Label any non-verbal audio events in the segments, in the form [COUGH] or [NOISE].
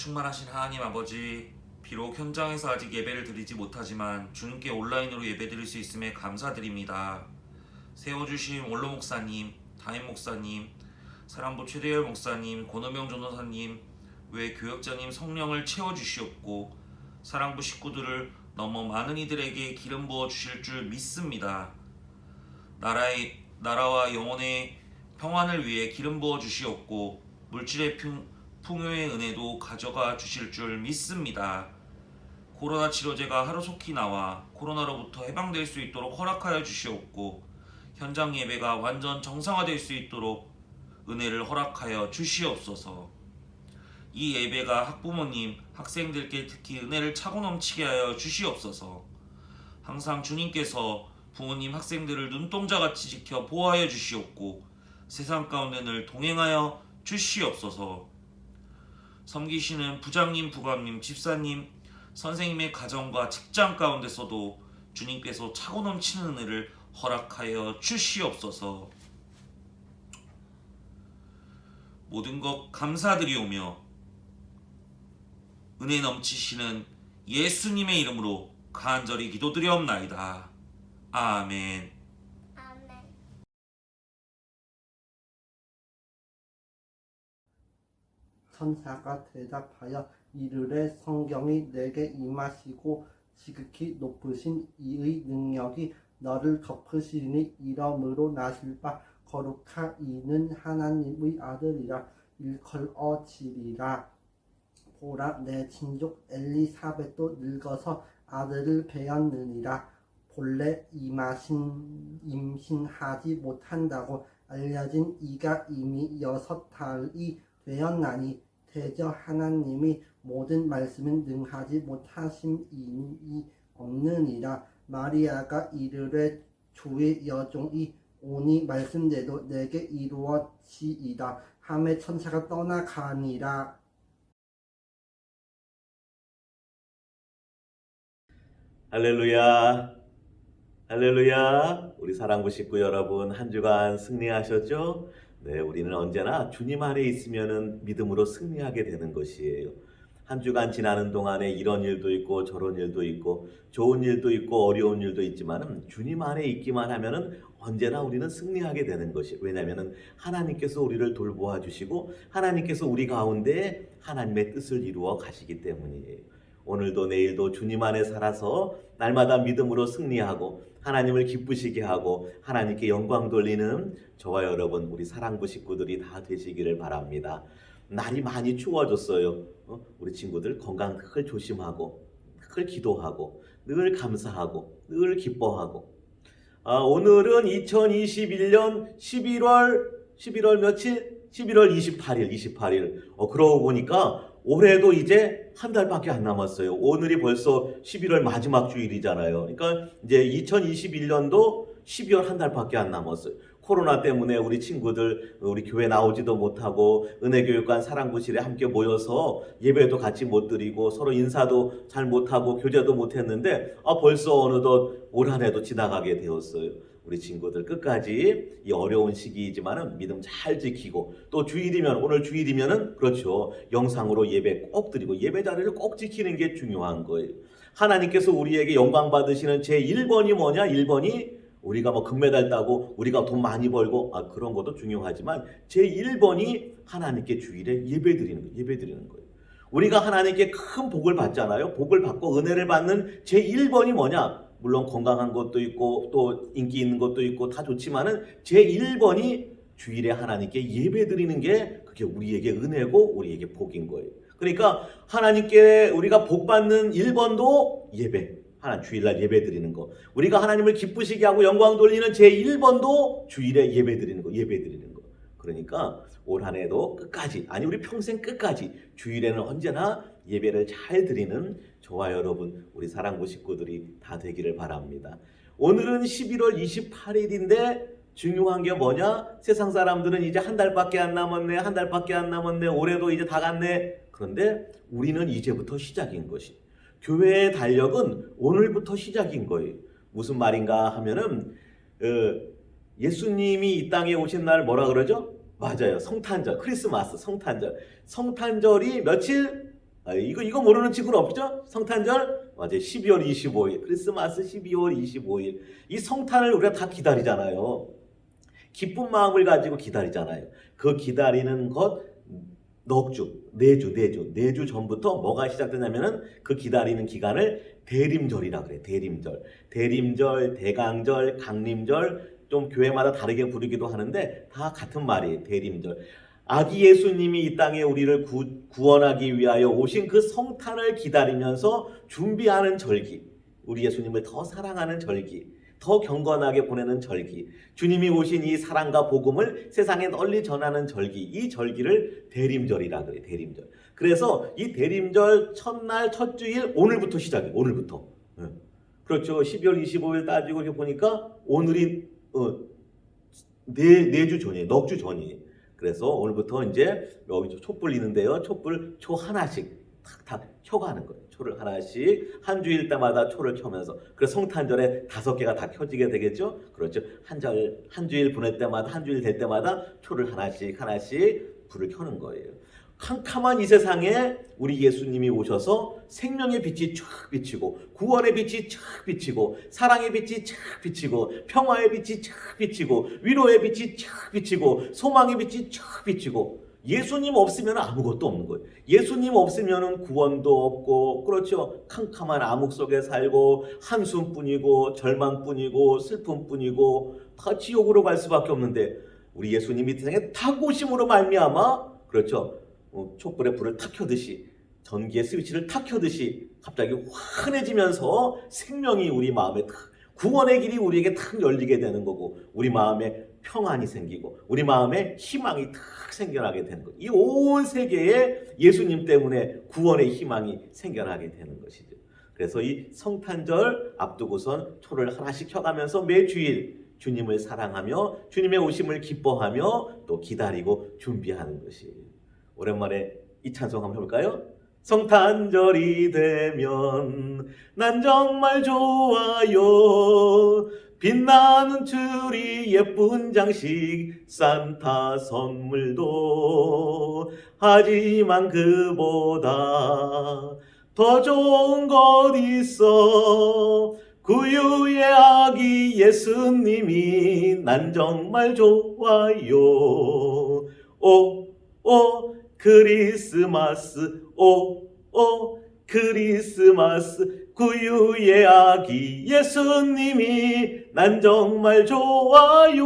충만하신 하나님 아버지, 비록 현장에서 아직 예배를 드리지 못하지만 주님께 온라인으로 예배드릴 수 있음에 감사드립니다. 세워주신 원로 목사님, 담임 목사님, 사랑부 최대열 목사님, 권호명 전도사님, 외 교역자님 성령을 채워주시옵고 사랑부 식구들을 너무 많은 이들에게 기름 부어 주실 줄 믿습니다. 나라의 나라와 영혼의 평안을 위해 기름 부어 주시옵고 물질의 풍, 풍요의 은혜도 가져가 주실 줄 믿습니다. 코로나 치료제가 하루속히 나와 코로나로부터 해방될 수 있도록 허락하여 주시옵고 현장 예배가 완전 정상화될 수 있도록 은혜를 허락하여 주시옵소서. 이 예배가 학부모님, 학생들께 특히 은혜를 차고 넘치게 하여 주시옵소서. 항상 주님께서 부모님, 학생들을 눈동자같이 지켜 보호하여 주시옵고 세상 가운데 늘 동행하여 주시옵소서. 섬기시는 부장님, 부관님, 집사님, 선생님의 가정과 직장 가운데서도 주님께서 차고 넘치는 은혜를 허락하여 주시옵소서. 모든 것 감사드리오며 은혜 넘치시는 예수님의 이름으로 간절히 기도드리옵나이다. 아멘. 천사가 대답하여 이르되 성경이 내게 임하시고 지극히 높으신 이의 능력이 너를 덮으시니 이러므로 나실 바 거룩하 이는 하나님의 아들이라 일컬어 지리라. 보라 내 친족 엘리사벳도 늙어서 아들을 배었느니라. 본래 임하신 임신하지 못한다고 알려진 이가 이미 여섯 달이 되었나니 대저 하나님이 모든 말씀은 능하지 못하심이 없느니라 마리아가 이르되 주의 여종이 오니 말씀대로 내게 이루어지이다 함에 천사가 떠나가니라 할렐루야. 할렐루야. 우리 사랑부 식구 여러분, 한 주간 승리하셨죠? 네, 우리는 언제나 주님 안에 있으면은 믿음으로 승리하게 되는 것이에요. 한 주간 지나는 동안에 이런 일도 있고 저런 일도 있고 좋은 일도 있고 어려운 일도 있지만은 주님 안에 있기만 하면은 언제나 우리는 승리하게 되는 것이 왜냐면은 하나님께서 우리를 돌보아 주시고 하나님께서 우리 가운데 하나님의 뜻을 이루어 가시기 때문이에요. 오늘도 내일도 주님 안에 살아서 날마다 믿음으로 승리하고 하나님을 기쁘시게 하고 하나님께 영광 돌리는 저와 여러분 우리 사랑부 식구들이 다 되시기를 바랍니다. 날이 많이 추워졌어요. 어? 우리 친구들 건강 늘 조심하고 늘 기도하고 늘 감사하고 늘 기뻐하고 아, 오늘은 2021년 11월 11월 며칠? 11월 28일 28일 어, 그러고 보니까 올해도 이제 한 달밖에 안 남았어요. 오늘이 벌써 11월 마지막 주일이잖아요. 그러니까 이제 2021년도 12월 한 달밖에 안 남았어요. 코로나 때문에 우리 친구들 우리 교회 나오지도 못하고 은혜교육관 사랑부실에 함께 모여서 예배도 같이 못 드리고 서로 인사도 잘 못하고 교제도 못했는데 아 벌써 어느덧 올 한 해도 지나가게 되었어요. 우리 친구들 끝까지 이 어려운 시기이지만은 믿음 잘 지키고 또 주일이면 오늘 주일이면은 그렇죠 영상으로 예배 꼭 드리고 예배 자리를 꼭 지키는 게 중요한 거예요. 하나님께서 우리에게 영광 받으시는 제 1번이 뭐냐? 1번이 우리가 뭐 금메달 따고 우리가 돈 많이 벌고 아 그런 것도 중요하지만 제 1번이 하나님께 주일에 예배 드리는 거예요. 예배 드리는 거예요. 우리가 하나님께 큰 복을 받잖아요. 복을 받고 은혜를 받는 제 1번이 뭐냐? 물론 건강한 것도 있고 또 인기 있는 것도 있고 다 좋지만은 제 1번이 주일에 하나님께 예배 드리는 게 그게 우리에게 은혜고 우리에게 복인 거예요. 그러니까 하나님께 우리가 복 받는 1번도 예배. 하나 주일날 예배 드리는 거. 우리가 하나님을 기쁘시게 하고 영광 돌리는 제 1번도 주일에 예배 드리는 거. 예배 드리는 거. 그러니까 올 한 해도 끝까지 아니 우리 평생 끝까지 주일에는 언제나 예배를 잘 드리는 저와 여러분 우리 사랑부 식구들이 다 되기를 바랍니다. 오늘은 11월 28일인데 중요한 게 뭐냐? 세상 사람들은 이제 한 달밖에 안 남았네, 한 달밖에 안 남았네, 올해도 이제 다 갔네. 그런데 우리는 이제부터 시작인 것이. 교회의 달력은 오늘부터 시작인 거예요. 무슨 말인가 하면은 어, 예수님이 이 땅에 오신 날 뭐라 그러죠? 맞아요. 성탄절, 크리스마스, 성탄절. 성탄절이 며칠? 아, 이거 이거 모르는 친구는 없죠? 성탄절 맞아요. 12월 25일. 크리스마스 12월 25일. 이 성탄을 우리가 다 기다리잖아요. 기쁜 마음을 가지고 기다리잖아요. 그 기다리는 것 넉 주, 네 주, 네 주, 네주 전부터 뭐가 시작되냐면은 그 기다리는 기간을 대림절이라 그래. 대림절. 대림절, 대강절, 강림절 좀 교회마다 다르게 부르기도 하는데 다 같은 말이에요. 대림절. 아기 예수님이 이 땅에 우리를 구, 구원하기 위하여 오신 그 성탄을 기다리면서 준비하는 절기. 우리 예수님을 더 사랑하는 절기. 더 경건하게 보내는 절기. 주님이 오신 이 사랑과 복음을 세상에 널리 전하는 절기. 이 절기를 대림절이라 그래. 대림절. 그래서 이 대림절 첫날 첫 주일 오늘부터 시작해. 오늘부터. 예. 그렇죠. 12월 25일 따지고 이렇게 보니까 오늘이 어, 네, 네주 전이에요. 넉 주 전이에요. 그래서 오늘부터 이제 여기 촛불 있는데요. 촛불 초 하나씩 탁탁 켜가는 거예요. 초를 하나씩 한 주일 때마다 초를 켜면서 그래서 성탄절에 다섯 개가 다 켜지게 되겠죠. 그렇죠. 한절 한 주일 보낼 때마다 한 주일 될 때마다 초를 하나씩 하나씩 불을 켜는 거예요. 캄캄한 이 세상에 우리 예수님이 오셔서 생명의 빛이 쫙 비치고 구원의 빛이 쫙 비치고 사랑의 빛이 쫙 비치고 평화의 빛이 쫙 비치고 위로의 빛이 쫙 비치고 소망의 빛이 쫙 비치고 예수님 없으면 아무것도 없는 거예요. 예수님 없으면 구원도 없고 그렇죠. 캄캄한 암흑 속에 살고 한숨뿐이고 절망뿐이고 슬픔뿐이고 다 지옥으로 갈 수밖에 없는데 우리 예수님이 세상에 탁 오심으로 말미암아 그렇죠. 어, 촛불에 불을 탁 켜듯이 전기의 스위치를 탁 켜듯이 갑자기 환해지면서 생명이 우리 마음에 탁 구원의 길이 우리에게 탁 열리게 되는 거고 우리 마음에 평안이 생기고 우리 마음에 희망이 탁 생겨나게 되는 거. 이 온 세계에 예수님 때문에 구원의 희망이 생겨나게 되는 것이죠. 그래서 이 성탄절 앞두고선 초를 하나씩 켜가면서 매 주일 주님을 사랑하며 주님의 오심을 기뻐하며 또 기다리고 준비하는 것이에요. 오랜만에 이 찬송 한번 해볼까요? 성탄절이 되면 난 정말 좋아요. 빛나는 줄이 예쁜 장식 산타 선물도 하지만 그보다 더 좋은 것 있어 구유의 아기 예수님이 난 정말 좋아요 오오 크리스마스 오 오 크리스마스 구유의 아기 예수님이 난 정말 좋아요.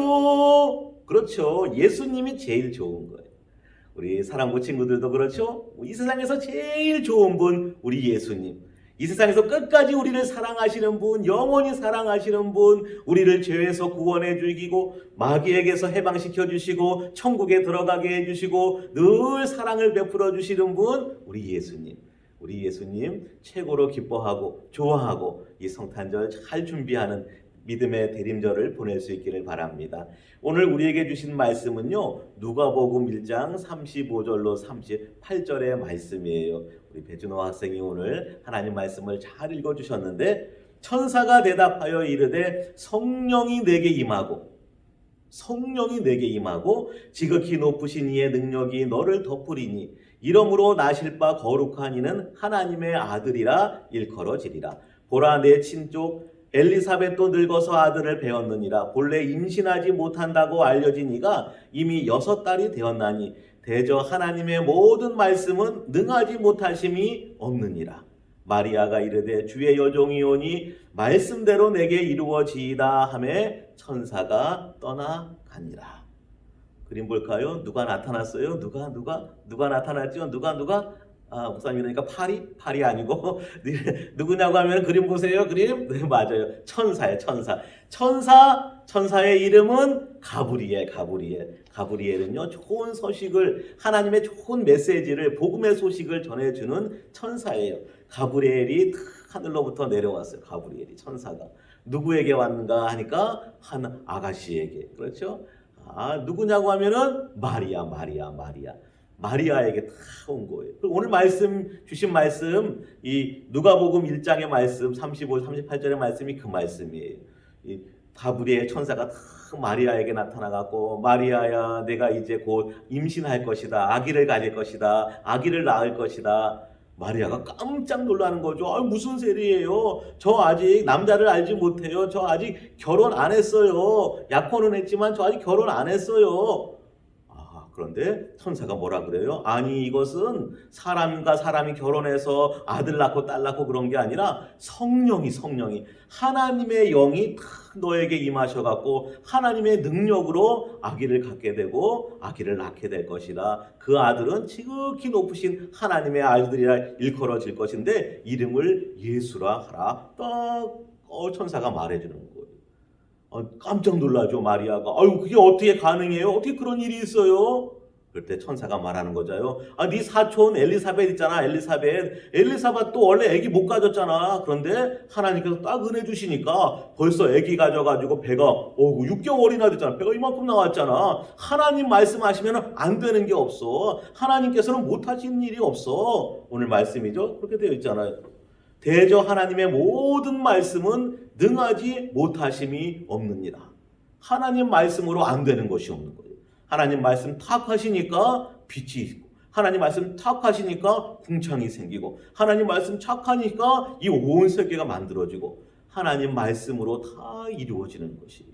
그렇죠. 예수님이 제일 좋은 거예요. 우리 사랑부 친구들도 그렇죠? 이 세상에서 제일 좋은 분 우리 예수님 이 세상에서 끝까지 우리를 사랑하시는 분, 영원히 사랑하시는 분, 우리를 죄에서 구원해 주시고 마귀에게서 해방시켜 주시고 천국에 들어가게 해 주시고 늘 사랑을 베풀어 주시는 분, 우리 예수님. 우리 예수님 최고로 기뻐하고 좋아하고 이 성탄절 잘 준비하는 믿음의 대림절을 보낼 수 있기를 바랍니다. 오늘 우리에게 주신 말씀은요. 누가복음 1장 35절로 38절의 말씀이에요. 우리 배준호 학생이 오늘 하나님 말씀을 잘 읽어 주셨는데 천사가 대답하여 이르되 성령이 내게 임하고 성령이 내게 임하고 지극히 높으신 이의 능력이 너를 덮으리니 이러므로 나실 바 거룩한 이는 하나님의 아들이라 일컬어지리라 보라 내 친족 엘리사벳도 늙어서 아들을 배웠느니라 본래 임신하지 못한다고 알려진 이가 이미 여섯 달이 되었나니 대저 하나님의 모든 말씀은 능하지 못하심이 없느니라 마리아가 이르되 주의 여종이 오니 말씀대로 내게 이루어지이다 하매 천사가 떠나가니라. 그림 볼까요? 누가 나타났어요? 누가 누가 누가 나타났죠? 누가 누가 아 목사님이니까 파리 파리 아니고 [LAUGHS] 네, 누구냐고 하면 그림 보세요 그림. 네 맞아요. 천사예요 천사. 천사 천사의 이름은 가브리엘 가브리엘. 가브리엘은요 좋은 소식을 하나님의 좋은 메시지를 복음의 소식을 전해 주는 천사예요. 가브리엘이 탁 하늘로부터 내려왔어요 가브리엘이 천사가. 누구에게 왔는가 하니까 한 아가씨에게. 그렇죠? 아 누구냐고 하면은 마리아 마리아 마리아 마리아에게 다 온 거예요. 오늘 말씀 주신 말씀 이 누가복음 1장의 말씀 35, 38절의 말씀이 그 말씀이에요. 이 가브리엘 천사가 다 마리아에게 나타나갖고 마리아야 내가 이제 곧 임신할 것이다. 아기를 가질 것이다. 아기를 낳을 것이다. 마리아가 깜짝 놀라는 거죠. 아, 무슨 소리예요? 저 아직 남자를 알지 못해요. 저 아직 결혼 안 했어요. 약혼은 했지만 저 아직 결혼 안 했어요. 아, 그런데 천사가 뭐라 그래요? 아니 이것은 사람과 사람이 결혼해서 아들 낳고 딸 낳고 그런 게 아니라 성령이 성령이 하나님의 영이 탁 너에게 임하셔 갖고 하나님의 능력으로 아기를 갖게 되고 아기를 낳게 될 것이다. 그 아들은 지극히 높으신 하나님의 아들이라 일컬어질 것인데 이름을 예수라 하라. 딱 어, 천사가 말해 주는 거예요. 어, 깜짝 놀라죠 마리아가. 아유 그게 어떻게 가능해요? 어떻게 그런 일이 있어요? 그럴 때 천사가 말하는 거잖아요. 아, 네 사촌 엘리사벳 있잖아, 엘리사벳. 엘리사벳도 원래 아기 못 가졌잖아. 그런데 하나님께서 딱 은혜 주시니까 벌써 아기 가져가지고 배가 어 6개월이나 됐잖아. 배가 이만큼 나왔잖아. 하나님 말씀하시면 안 되는 게 없어. 하나님께서는 못 하시는 일이 없어. 오늘 말씀이죠. 그렇게 되어 있잖아요. 대저 하나님의 모든 말씀은 능하지 못하심이 없느니라. 하나님 말씀으로 안 되는 것이 없는 거예요. 하나님 말씀 탁 하시니까 빛이 있고 하나님 말씀 탁 하시니까 궁창이 생기고 하나님 말씀 착하니까 이 온 세계가 만들어지고 하나님 말씀으로 다 이루어지는 것이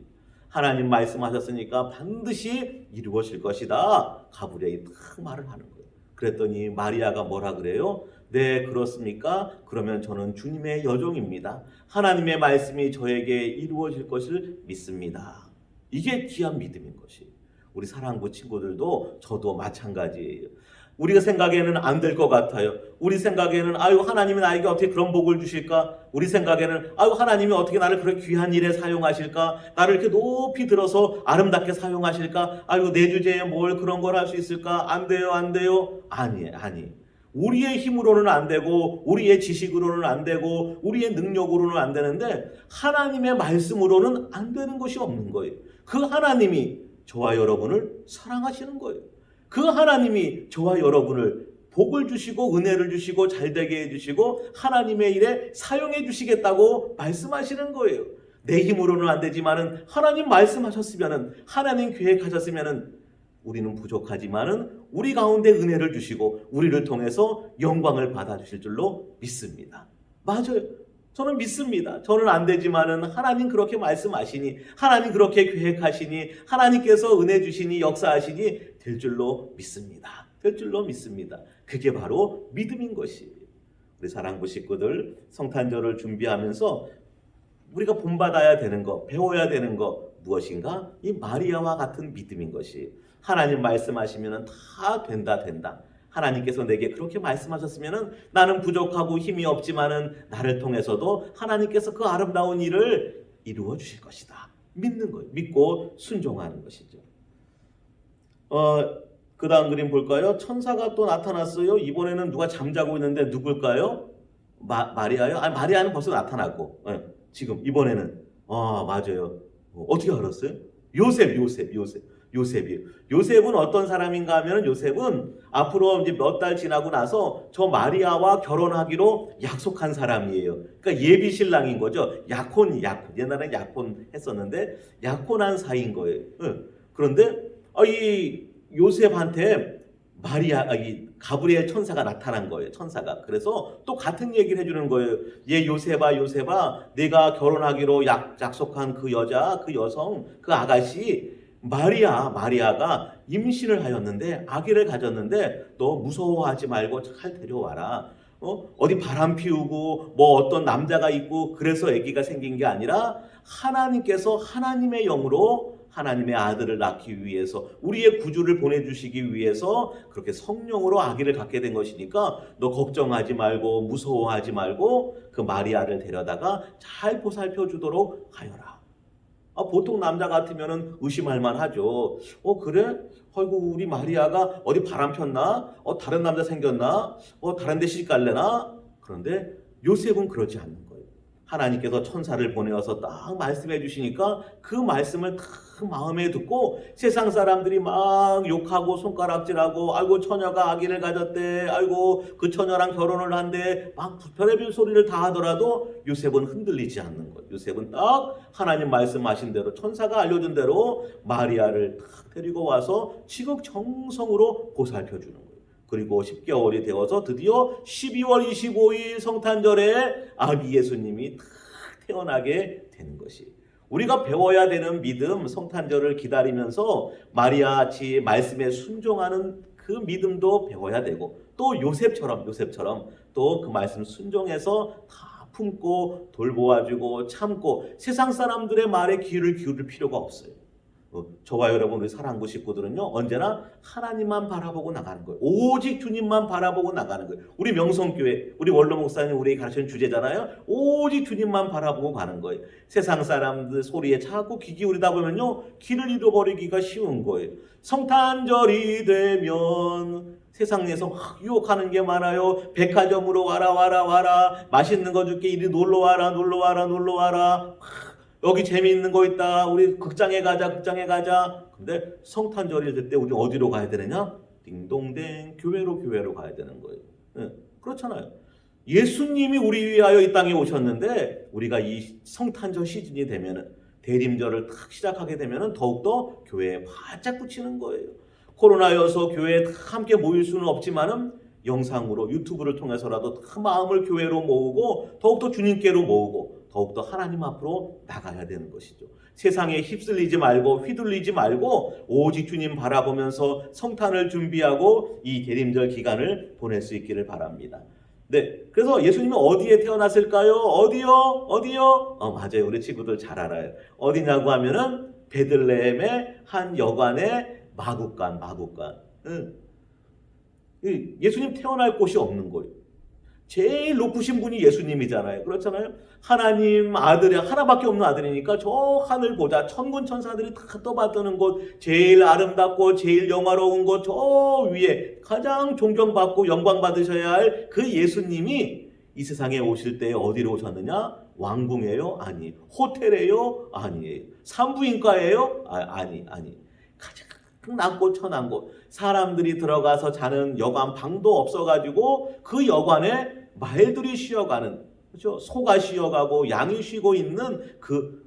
하나님 말씀하셨으니까 반드시 이루어질 것이다. 가브리엘이 딱 말을 하는 거예요. 그랬더니 마리아가 뭐라 그래요? 네, 그렇습니까? 그러면 저는 주님의 여종입니다. 하나님의 말씀이 저에게 이루어질 것을 믿습니다. 이게 귀한 믿음인 것이. 우리 사랑부 친구들도 저도 마찬가지예요. 우리가 생각에는 안 될 것 같아요. 우리 생각에는 아유 하나님이 나에게 어떻게 그런 복을 주실까? 우리 생각에는 아유 하나님이 어떻게 나를 그런 귀한 일에 사용하실까? 나를 이렇게 높이 들어서 아름답게 사용하실까? 아유 내 주제에 뭘 그런 걸 할 수 있을까? 안 돼요, 안 돼요. 아니, 아니. 우리의 힘으로는 안 되고 우리의 지식으로는 안 되고 우리의 능력으로는 안 되는데 하나님의 말씀으로는 안 되는 것이 없는 거예요. 그 하나님이 저와 여러분을 사랑하시는 거예요. 그 하나님이 저와 여러분을 복을 주시고 은혜를 주시고 잘되게 해주시고 하나님의 일에 사용해 주시겠다고 말씀하시는 거예요. 내 힘으로는 안 되지만은 하나님 말씀하셨으면은 하나님 계획하셨으면은 우리는 부족하지만은 우리 가운데 은혜를 주시고 우리를 통해서 영광을 받아 주실 줄로 믿습니다. 맞아요. 저는 믿습니다. 저는 안 되지만은 하나님 그렇게 말씀하시니 하나님 그렇게 계획하시니 하나님께서 은혜 주시니 역사하시니 될 줄로 믿습니다. 될 줄로 믿습니다. 그게 바로 믿음인 것이에요. 우리 사랑부 식구들 성탄절을 준비하면서 우리가 본받아야 되는 거, 배워야 되는 거 무엇인가? 이 마리아와 같은 믿음인 것이 하나님 말씀하시면 다 된다 된다. 하나님께서 내게 그렇게 말씀하셨으면 나는 부족하고 힘이 없지만은 나를 통해서도 하나님께서 그 아름다운 일을 이루어 주실 것이다. 믿는 거예요. 믿고 순종하는 것이죠. 어, 그 다음 그림 볼까요? 천사가 또 나타났어요. 이번에는 누가 잠자고 있는데 누굴까요? 마, 마리아요? 아니, 마리아는 벌써 나타났고, 예, 지금 이번에는 아 맞아요. 어, 어떻게 알았어요? 요셉, 요셉, 요셉, 요셉이. 요셉은 어떤 사람인가 하면 요셉은 앞으로 이제 몇 달 지나고 나서 저 마리아와 결혼하기로 약속한 사람이에요. 그러니까 예비 신랑인 거죠. 약혼, 약혼. 옛날에 약혼 했었는데 약혼한 사이인 거예요. 응. 그런데 아, 이 요셉한테 마리아, 아, 이 가브리엘 천사가 나타난 거예요. 천사가. 그래서 또 같은 얘기를 해주는 거예요. 얘 요셉아, 요셉아, 내가 결혼하기로 약, 약속한 그 여자, 그 여성, 그 아가씨, 마리아, 마리아가 임신을 하였는데, 아기를 가졌는데, 너 무서워하지 말고 잘 데려와라. 어? 어디 바람 피우고, 뭐 어떤 남자가 있고, 그래서 아기가 생긴 게 아니라, 하나님께서 하나님의 영으로 하나님의 아들을 낳기 위해서 우리의 구주를 보내주시기 위해서 그렇게 성령으로 아기를 갖게 된 것이니까 너 걱정하지 말고 무서워하지 말고 그 마리아를 데려다가 잘 보살펴 주도록 하여라. 아, 보통 남자 같으면은 의심할 만하죠. 어 그래? 아이고 우리 마리아가 어디 바람 폈나? 어 다른 남자 생겼나? 어 다른 데 시집 갈래나? 그런데 요셉은 그렇지 않는 거예요. 하나님께서 천사를 보내어서 딱 말씀해 주시니까 그 말씀을 딱 마음에 듣고 세상 사람들이 막 욕하고 손가락질하고 아이고 처녀가 아기를 가졌대. 아이고 그 처녀랑 결혼을 한대. 막 별의별 소리를 다 하더라도 요셉은 흔들리지 않는 거예요. 요셉은 딱 하나님 말씀하신 대로 천사가 알려준 대로 마리아를 딱 데리고 와서 지극정성으로 보살펴 주는 거예요 그리고 10개월이 되어서 드디어 12월 25일 성탄절에 아기 예수님이 탁 태어나게 되는 것이 우리가 배워야 되는 믿음 성탄절을 기다리면서 마리아같이 말씀에 순종하는 그 믿음도 배워야 되고 또 요셉처럼 요셉처럼 또 그 말씀 순종해서 다 품고 돌보아주고 참고 세상 사람들의 말에 귀를 기울일 필요가 없어요. 어, 저와 여러분 우리 사랑부 식구들은요 언제나 하나님만 바라보고 나가는 거예요. 오직 주님만 바라보고 나가는 거예요. 우리 명성교회 우리 원로 목사님 우리 가르치는 주제잖아요. 오직 주님만 바라보고 가는 거예요. 세상 사람들 소리에 자꾸 귀 기울이다 보면요 길을 잃어버리기가 쉬운 거예요. 성탄절이 되면 세상에서 막 유혹하는 게 많아요. 백화점으로 와라 와라 와라 맛있는 거 줄게 이리 놀러 와라 놀러 와라 놀러 와라. 여기 재미있는 거 있다. 우리 극장에 가자, 극장에 가자. 근데 성탄절일 때 우리 어디로 가야 되느냐? 딩동댕 교회로 교회로 가야 되는 거예요. 예, 그렇잖아요. 예수님이 우리 위하여 이 땅에 오셨는데 우리가 이 성탄절 시즌이 되면은 대림절을 탁 시작하게 되면은 더욱더 교회에 바짝 붙이는 거예요. 코로나여서 교회에 다 함께 모일 수는 없지만은 영상으로 유튜브를 통해서라도 다 마음을 교회로 모으고 더욱더 주님께로 모으고 더욱더 하나님 앞으로 나가야 되는 것이죠. 세상에 휩쓸리지 말고 휘둘리지 말고 오직 주님 바라보면서 성탄을 준비하고 이 대림절 기간을 보낼 수 있기를 바랍니다. 네, 그래서 예수님은 어디에 태어났을까요? 어디요? 어디요? 어, 맞아요. 우리 친구들 잘 알아요. 어디냐고 하면은 베들레헴의 한 여관의 마국간, 마국간. 응. 이 예수님 태어날 곳이 없는 거예요. 제일 높으신 분이 예수님이잖아요. 그렇잖아요. 하나님 아들이 하나밖에 없는 아들이니까 저 하늘 보자 천군 천사들이 다 떠받드는 곳 제일 아름답고 제일 영화로운 곳 저 위에 가장 존경받고 영광 받으셔야 할 그 예수님이 이 세상에 오실 때 어디로 오셨느냐? 왕궁이에요? 아니. 호텔이에요? 아니에요. 산부인과예요? 아, 아니, 아니. 가장 낮고 천한 곳. 사람들이 들어가서 자는 여관 방도 없어가지고 그 여관에 말들이 쉬어가는 그렇죠? 소가 쉬어가고 양이 쉬고 있는 그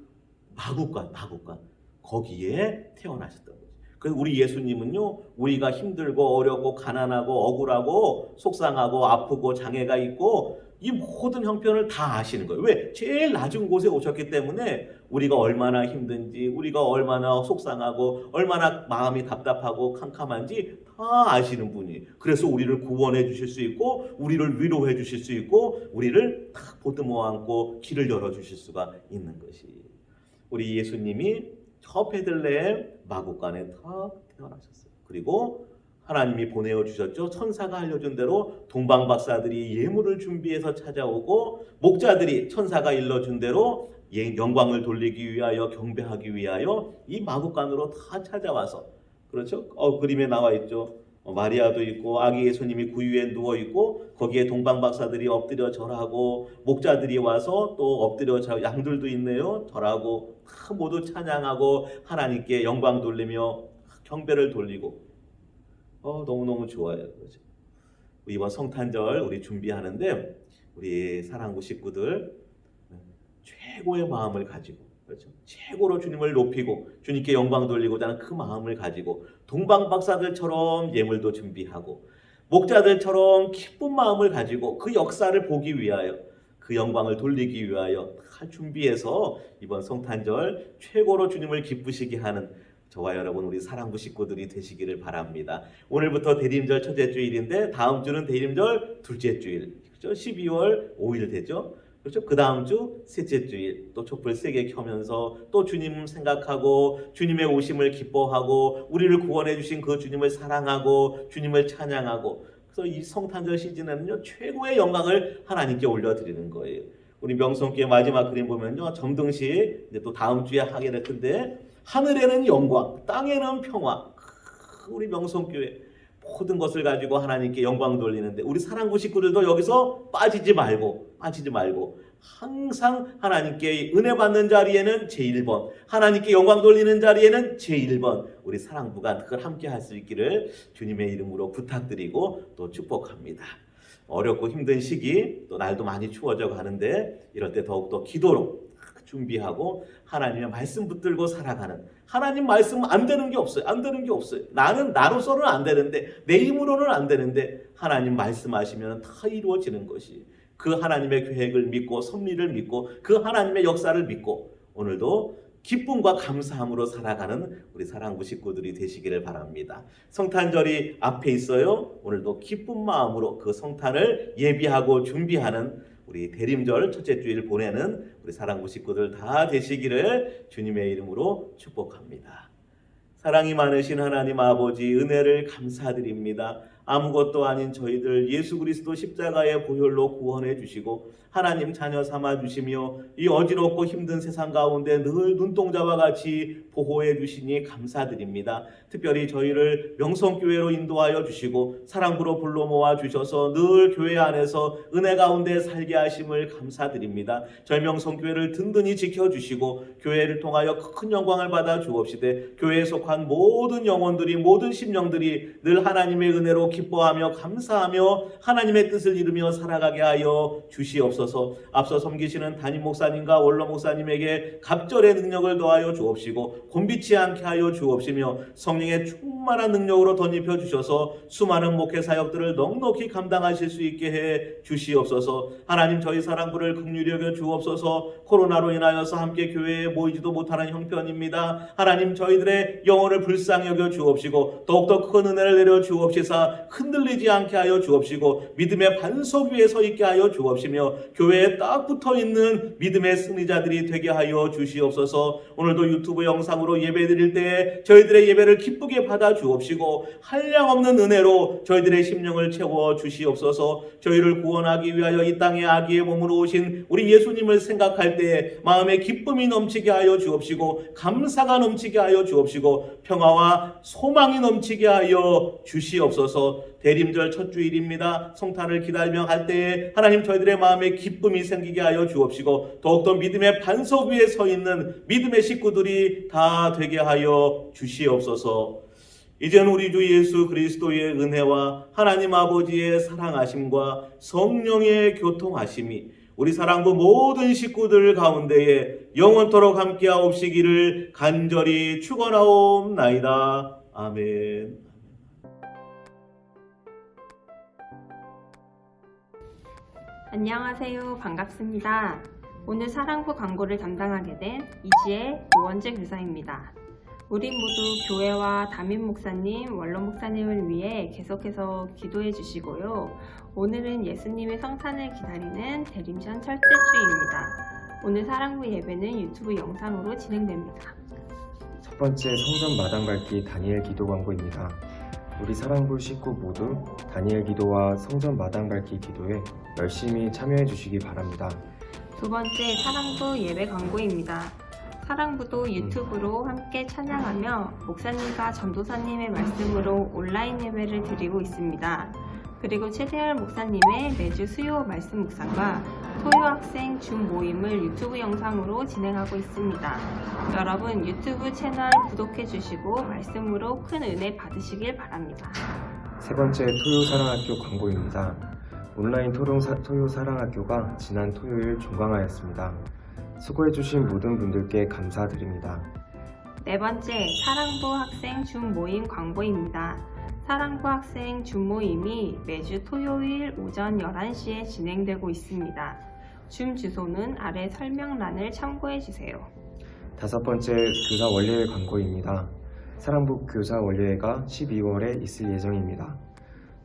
마국간, 마국간 거기에 태어나셨던 거죠. 그래서 우리 예수님은요, 우리가 힘들고 어렵고 가난하고 억울하고 속상하고 아프고 장애가 있고 이 모든 형편을 다 아시는 거예요. 왜? 제일 낮은 곳에 오셨기 때문에 우리가 얼마나 힘든지, 우리가 얼마나 속상하고, 얼마나 마음이 답답하고 캄캄한지 다 아시는 분이. 그래서 우리를 구원해 주실 수 있고, 우리를 위로해 주실 수 있고, 우리를 탁 보듬어 안고 길을 열어 주실 수가 있는 것이. 우리 예수님이 저 베들레헴 마국간에 탁 태어나셨어요. 그리고 하나님이 보내어 주셨죠. 천사가 알려준 대로 동방 박사들이 예물을 준비해서 찾아오고 목자들이 천사가 일러준 대로 예- 영광을 돌리기 위하여 경배하기 위하여 이 마국간으로 다 찾아와서 그렇죠? 어 그림에 나와 있죠. 어, 마리아도 있고 아기 예수님이 구유에 누워 있고 거기에 동방 박사들이 엎드려 절하고 목자들이 와서 또 엎드려 절 양들도 있네요. 절하고 다 모두 찬양하고 하나님께 영광 돌리며 경배를 돌리고 어 너무너무 좋아요. 그렇죠. 이번 성탄절 우리 준비하는데 우리 사랑구 식구들 최고의 마음을 가지고 그렇죠. 최고로 주님을 높이고 주님께 영광 돌리고자 하는 그 마음을 가지고 동방 박사들처럼 예물도 준비하고 목자들처럼 기쁜 마음을 가지고 그 역사를 보기 위하여 그 영광을 돌리기 위하여 다 준비해서 이번 성탄절 최고로 주님을 기쁘시게 하는 저와 여러분 우리 사랑부 식구들이 되시기를 바랍니다. 오늘부터 대림절 첫째 주일인데 다음 주는 대림절 둘째 주일. 그렇죠? 12월 5일 되죠. 그렇죠? 그 다음 주 셋째 주일 또 촛불 세게 켜면서 또 주님 생각하고 주님의 오심을 기뻐하고 우리를 구원해 주신 그 주님을 사랑하고 주님을 찬양하고 그래서 이 성탄절 시즌에는요 최고의 영광을 하나님께 올려드리는 거예요. 우리 명성교회 마지막 그림 보면요 점등식 이제 또 다음 주에 하게 될 텐데 하늘에는 영광, 땅에는 평화. 크, 우리 명성교회 모든 것을 가지고 하나님께 영광 돌리는데 우리 사랑 구 식구들도 여기서 빠지지 말고 빠지지 말고 항상 하나님께 은혜 받는 자리에는 제1번, 하나님께 영광 돌리는 자리에는 제1번 우리 사랑부가 그걸 함께 할 수 있기를 주님의 이름으로 부탁드리고 또 축복합니다. 어렵고 힘든 시기 또 날도 많이 추워져 가는데 이럴 때 더욱더 기도로 준비하고 하나님의 말씀 붙들고 살아가는 하나님 말씀 안 되는 게 없어요. 안 되는 게 없어요. 나는 나로서는 안 되는데 내 힘으로는 안 되는데 하나님 말씀하시면 다 이루어지는 것이 그 하나님의 계획을 믿고 섭리를 믿고 그 하나님의 역사를 믿고 오늘도 기쁨과 감사함으로 살아가는 우리 사랑부 식구들이 되시기를 바랍니다. 성탄절이 앞에 있어요. 오늘도 기쁜 마음으로 그 성탄을 예비하고 준비하는 우리 대림절 첫째 주일 보내는 우리 사랑부 식구들 다 되시기를 주님의 이름으로 축복합니다. 사랑이 많으신 하나님 아버지 은혜를 감사드립니다. 아무것도 아닌 저희들 예수 그리스도 십자가의 보혈로 구원해 주시고 하나님 자녀 삼아 주시며 이 어지럽고 힘든 세상 가운데 늘 눈동자와 같이 보호해 주시니 감사드립니다. 특별히 저희를 명성교회로 인도하여 주시고 사랑부로 불러 모아 주셔서 늘 교회 안에서 은혜 가운데 살게 하심을 감사드립니다. 저희 명성교회를 든든히 지켜 주시고 교회를 통하여 큰 영광을 받아 주옵시되 교회에 속한 모든 영혼들이 모든 심령들이 늘 하나님의 은혜로 기뻐하며 감사하며 하나님의 뜻을 이루며 살아가게 하여 주시옵소서. 앞서 섬기시는 담임 목사님과 원로 목사님에게 갑절의 능력을 더하여 주옵시고 곤비치 않게 하여 주옵시며 성령의 충만한 능력으로 덧입혀 주셔서 수많은 목회 사역들을 넉넉히 감당하실 수 있게 해 주시옵소서. 하나님 저희 사랑부를 긍휼히 여겨 주옵소서. 코로나로 인하여서 함께 교회에 모이지도 못하는 형편입니다. 하나님 저희들의 영혼을 불쌍히 여겨 주옵시고 더욱더 큰 은혜를 내려 주옵시사 흔들리지 않게 하여 주옵시고 믿음의 반석 위에 서 있게 하여 주옵시며 교회에 딱 붙어 있는 믿음의 승리자들이 되게 하여 주시옵소서. 오늘도 유튜브 영상으로 예배 드릴 때 저희들의 예배를 기쁘게 받아 주옵시고 한량 없는 은혜로 저희들의 심령을 채워 주시옵소서. 저희를 구원하기 위하여 이 땅에 아기의 몸으로 오신 우리 예수님을 생각할 때 마음에 기쁨이 넘치게 하여 주옵시고 감사가 넘치게 하여 주옵시고 평화와 소망이 넘치게 하여 주시옵소서. 대림절 첫 주일입니다. 성탄을 기다리며 갈 때에 하나님 저희들의 마음에 기쁨이 생기게 하여 주옵시고 더욱더 믿음의 반석 위에 서 있는 믿음의 식구들이 다 되게 하여 주시옵소서. 이제는 우리 주 예수 그리스도의 은혜와 하나님 아버지의 사랑하심과 성령의 교통하심이 우리 사랑부 모든 식구들 가운데에 영원토록 함께하옵시기를 간절히 축원하옵나이다. 아멘. 안녕하세요. 반갑습니다. 오늘 사랑부 광고를 담당하게 된 이지혜 노원재 교사입니다. 우리 모두 교회와 담임 목사님, 원로 목사님을 위해 계속해서 기도해 주시고요. 오늘은 예수님의 성탄을 기다리는 대림션 철째 주입니다. 오늘 사랑부 예배는 유튜브 영상으로 진행됩니다. 첫 번째 성전 마당 밟기 다니엘 기도 광고입니다. 우리 사랑부 식구 모두 다니엘 기도와 성전 마당 밟기 기도에 열심히 참여해 주시기 바랍니다. 두 번째 사랑부 예배 광고입니다. 사랑부도 유튜브로 함께 찬양하며 목사님과 전도사님의 말씀으로 온라인 예배를 드리고 있습니다. 그리고 최대열 목사님의 매주 수요 말씀 묵상과 토요 학생 줌 모임을 유튜브 영상으로 진행하고 있습니다. 여러분 유튜브 채널 구독해 주시고 말씀으로 큰 은혜 받으시길 바랍니다. 세 번째 토요 사랑학교 광고입니다. 온라인 토론 사- 토요 사랑학교가 지난 토요일 종강하였습니다. 수고해주신 모든 분들께 감사드립니다. 네 번째, 사랑부 학생 줌 모임 광고입니다. 사랑부 학생 줌 모임이 매주 토요일 오전 11시에 진행되고 있습니다. 줌 주소는 아래 설명란을 참고해 주세요. 다섯 번째 교사 원래회 광고입니다. 사랑부 교사 원래회가 12월에 있을 예정입니다.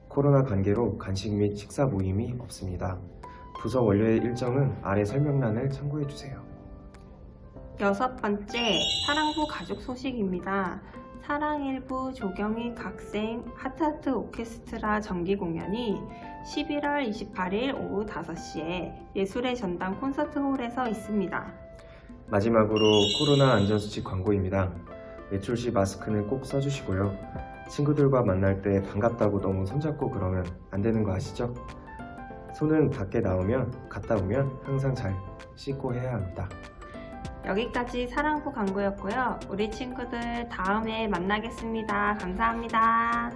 코로나 관계로 간식 및 식사 모임이 없습니다. 부서 원래회 일정은 아래 설명란을 참고해 주세요. 여섯 번째, 사랑부 가족 소식입니다. 사랑일부 조경희 각생 하트하트 오케스트라 정기 공연이 11월 28일 오후 5시에 예술의 전당 콘서트홀에서 있습니다. 마지막으로 코로나 안전수칙 광고입니다. 외출 시 마스크는 꼭 써주시고요. 친구들과 만날 때 반갑다고 너무 손잡고 그러면 안 되는 거 아시죠? 손은 밖에 나오면 갔다 오면 항상 잘 씻고 해야 합니다. 여기까지 사랑부 광고였고요. 우리 친구들 다음에 만나겠습니다. 감사합니다.